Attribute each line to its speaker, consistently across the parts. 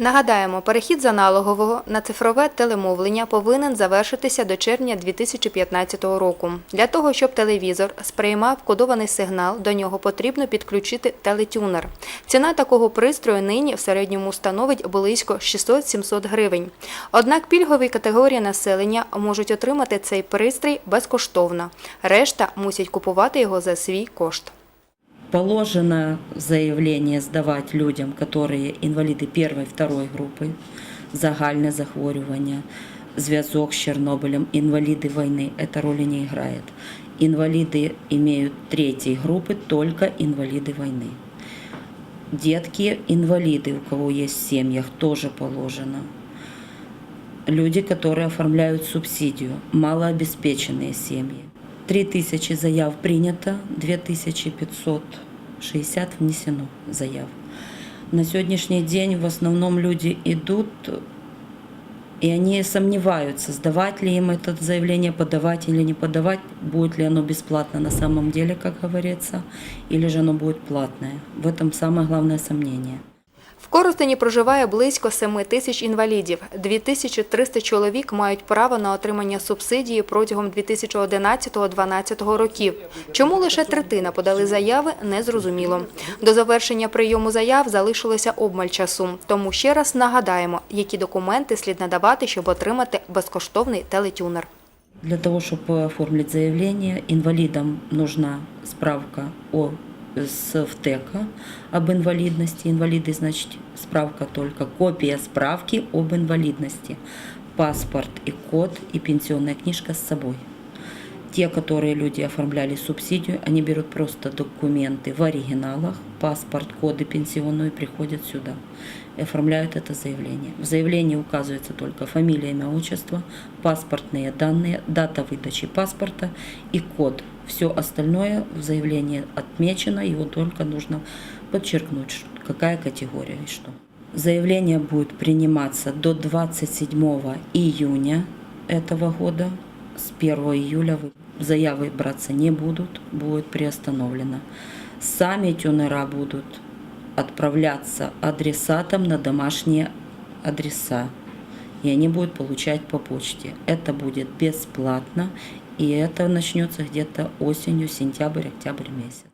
Speaker 1: Нагадаємо, перехід з аналогового на цифрове телемовлення повинен завершитися до червня 2015 року. Для того, щоб телевізор сприймав кодований сигнал, до нього потрібно підключити телетюнер. Ціна такого пристрою нині в середньому становить близько 600-700 гривень. Однак пільгові категорії населення можуть отримати цей пристрій безкоштовно. Решта мусять купувати його за свій кошт.
Speaker 2: Положено заявление сдавать людям, которые инвалиды первой, второй группы, загальне захворювання, зв'язок з Чернобылем, инвалиды войны, это роли не играет. Инвалиды имеют третьей группы, только инвалиды войны. Детки, инвалиды, у кого есть в семьях, тоже положено. Люди, которые оформляют субсидию, малообеспеченные семьи. 3000 заяв принято, 2560 внесено заяв. На сегодняшний день в основном люди идут, и они сомневаются, сдавать ли им это заявление, подавать или не подавать, будет ли оно бесплатно на самом деле, как говорится, или же оно будет платное. В этом самое главное сомнение.
Speaker 1: В Коростені проживає близько 7 тисяч інвалідів. 2300 чоловік мають право на отримання субсидії протягом 2011-2012 років. Чому лише третина подали заяви, незрозуміло. До завершення прийому заяв залишилося обмаль часу. Тому ще раз нагадаємо, які документи слід надавати, щоб отримати безкоштовний телетюнер.
Speaker 2: Для того, чтобы оформить заявление, инвалидам нужна справка о с ВТЭКа об инвалидности. Инвалиды, значит, справка только копия справки об инвалидности, паспорт и код и пенсионная книжка с собой. Те, которые люди оформляли субсидию, они берут просто документы в оригиналах, паспорт, коды пенсионную, приходят сюда и оформляют это заявление. В заявлении указывается только фамилия, имя, отчество, паспортные данные, дата выдачи паспорта и код. Все остальное в заявлении отмечено, его только нужно подчеркнуть, какая категория и что. Заявление будет приниматься до 27 июня этого года. С 1 июля вы- заявы браться не будут, будет приостановлено. Сами тюнера будут отправляться адресатам на домашние адреса. И они будут получать по почте. Это будет бесплатно. И это начнется где-то осенью, сентябрь, октябрь месяц.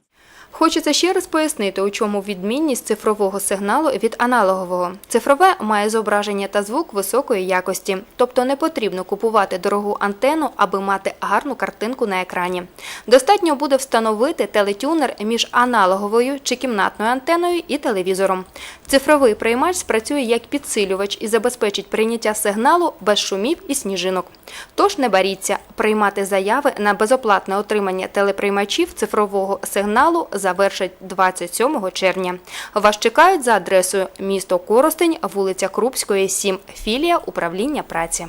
Speaker 1: Хочеться ще раз пояснити, у чому відмінність цифрового сигналу від аналогового. Цифрове має зображення та звук високої якості, тобто не потрібно купувати дорогу антенну, аби мати гарну картинку на екрані. Достатньо буде встановити телетюнер між аналоговою чи кімнатною антеною і телевізором. Цифровий приймач спрацює як підсилювач і забезпечить прийняття сигналу без шумів і сніжинок. Тож не боріться, приймати заяви на безоплатне отримання телеприймачів цифрового сигналу завершать 27 червня. Вас чекають за адресою місто Коростень, вулиця Крупської, 7, філія управління праці.